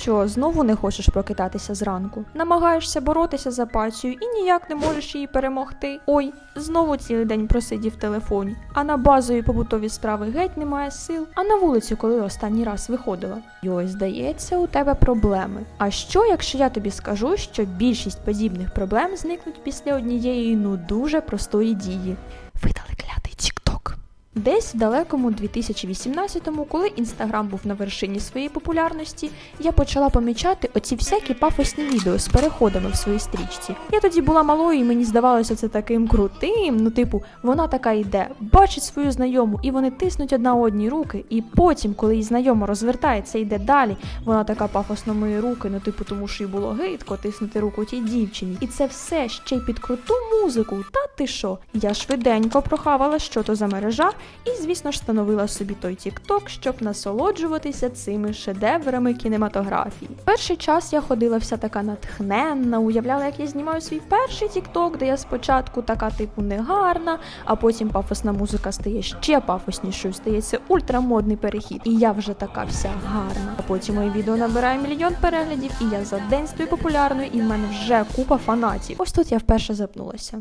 Що знову не хочеш прокидатися зранку? Намагаєшся боротися з апатією і ніяк не можеш її перемогти. Ой, знову цілий день просидів в телефоні. А на базові побутові справи геть немає сил. А на вулицю, коли останній раз виходила. Йой, здається, у тебе проблеми. А що, якщо я тобі скажу, що більшість подібних проблем зникнуть після однієї ну дуже простої дії? Десь в далекому 2018-му, коли інстаграм був на вершині своєї популярності, я почала помічати оці всякі пафосні відео з переходами в своїй стрічці. Я тоді була малою, і мені здавалося це таким крутим. Ну, типу, вона така йде, бачить свою знайому, і вони тиснуть одна одній руки. І потім, коли її знайома розвертається, йде далі, вона така пафосно миє руки, ну типу, тому що їй було гидко тиснути руку тій дівчині. І це все ще й під круту музику. Та ти що? Я швиденько прохавала, що то за мережа, і, звісно ж, встановила собі той TikTok, щоб насолоджуватися цими шедеврами кінематографії. Перший час я ходила вся така натхненна, уявляла, як я знімаю свій перший TikTok, де я спочатку така типу негарна, а потім пафосна музика стає ще пафоснішою, стається ультрамодний перехід. І я вже така вся гарна. А потім моє відео набирає мільйон переглядів, і я за день стаю популярною, і в мене вже купа фанатів. Ось тут я вперше запнулася.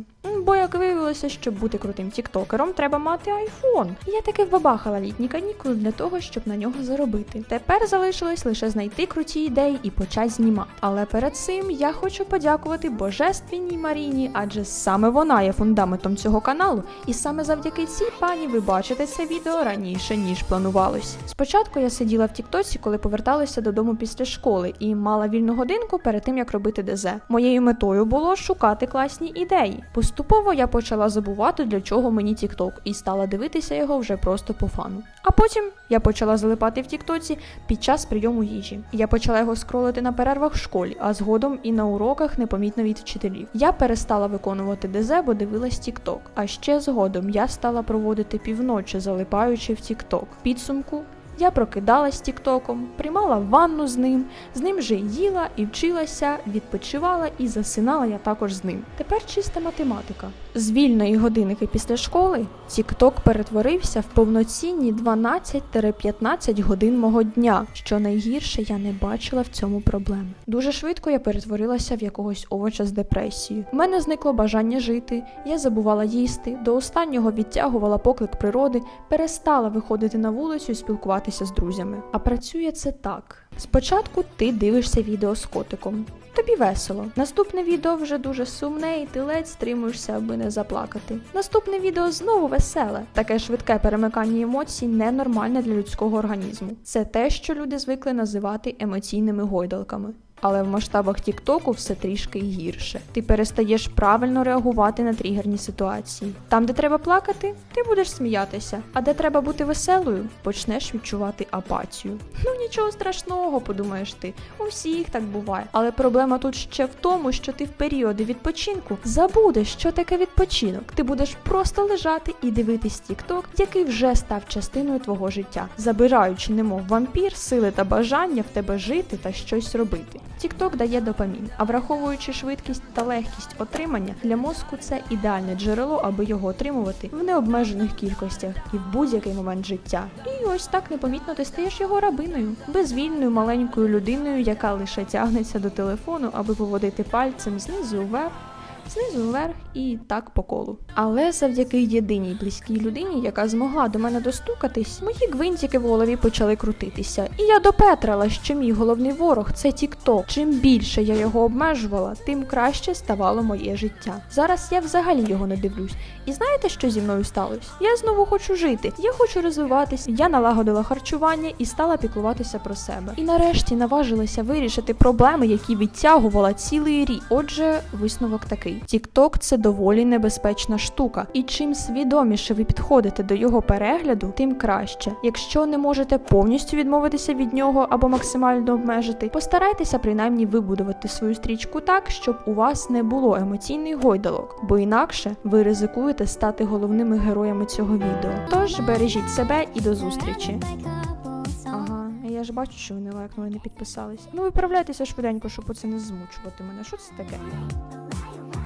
Бо як виявилося, щоб бути крутим тіктокером, треба мати айфон. Я таки вбабахала літні канікули для того, щоб на нього заробити. Тепер залишилось лише знайти круті ідеї і почати знімати. Але перед цим я хочу подякувати божественній Маріні, адже саме вона є фундаментом цього каналу, і саме завдяки цій пані ви бачите це відео раніше ніж планувалось. Спочатку я сиділа в Тіктоці, коли поверталася додому після школи, і мала вільну годинку перед тим як робити ДЗ. Моєю метою було шукати класні ідеї. Поступово я почала забувати, для чого мені TikTok, і стала дивитися його вже просто по фану. А потім я почала залипати в Тіктоці під час прийому їжі. Я почала його скролити на перервах в школі, а згодом і на уроках непомітно від вчителів. Я перестала виконувати ДЗ, бо дивилась TikTok. А ще згодом я стала проводити півночі, залипаючи в TikTok. Підсумку я прокидалась тіктоком, приймала ванну з ним, з ним же їла і вчилася, відпочивала і засинала я також з ним. Тепер чиста математика. З вільної годинки після школи тікток перетворився в повноцінні 12-15 годин мого дня. Що найгірше, я не бачила в цьому проблеми. Дуже швидко я перетворилася в якогось овоча з депресією. У мене зникло бажання жити, я забувала їсти, до останнього відтягувала поклик природи, перестала виходити на вулицю і спілкуватися з друзями. А працює це так. Спочатку ти дивишся відео з котиком. Тобі весело. Наступне відео вже дуже сумне, і ти ледь стримуєшся, аби не заплакати. Наступне відео знову веселе. Таке швидке перемикання емоцій ненормальне для людського організму. Це те, що люди звикли називати емоційними гойдалками. Але в масштабах Тіктоку все трішки гірше. Ти перестаєш правильно реагувати на тригерні ситуації. Там, де треба плакати, ти будеш сміятися. А де треба бути веселою, почнеш відчувати апатію. Ну нічого страшного, подумаєш ти. У всіх так буває. Але проблема тут ще в тому, що ти в періоди відпочинку забудеш, що таке відпочинок. Ти будеш просто лежати і дивитись Тікток, який вже став частиною твого життя, забираючи, немов вампір, сили та бажання в тебе жити та щось робити. Тікток дає допамін, а враховуючи швидкість та легкість отримання, для мозку це ідеальне джерело, аби його отримувати в необмежених кількостях і в будь-який момент життя. І ось так непомітно ти стаєш його рабиною, безвільною маленькою людиною, яка лише тягнеться до телефону, аби поводити пальцем знизу вверх. Знизу вверх і так по колу. Але завдяки єдиній близькій людині, яка змогла до мене достукатись, мої гвинтики в голові почали крутитися. І я допетрала, що мій головний ворог це Тікток. Чим більше я його обмежувала, тим краще ставало моє життя. Зараз я взагалі його не дивлюсь. І знаєте, що зі мною сталося? Я знову хочу жити, я хочу розвиватись. Я налагодила харчування і стала піклуватися про себе. І нарешті наважилася вирішити проблеми, які відтягувала цілий рік. Отже, висновок такий: TikTok – це доволі небезпечна штука, і чим свідоміше ви підходите до його перегляду, тим краще. Якщо не можете повністю відмовитися від нього або максимально обмежити, постарайтеся принаймні вибудувати свою стрічку так, щоб у вас не було емоційних гойдалок, бо інакше ви ризикуєте стати головними героями цього відео. Тож бережіть себе і до зустрічі. Я ж бачу, що ви не лайкнули, не підписались. Ну виправляйтеся швиденько, щоб оце не змучувати мене. Що це таке?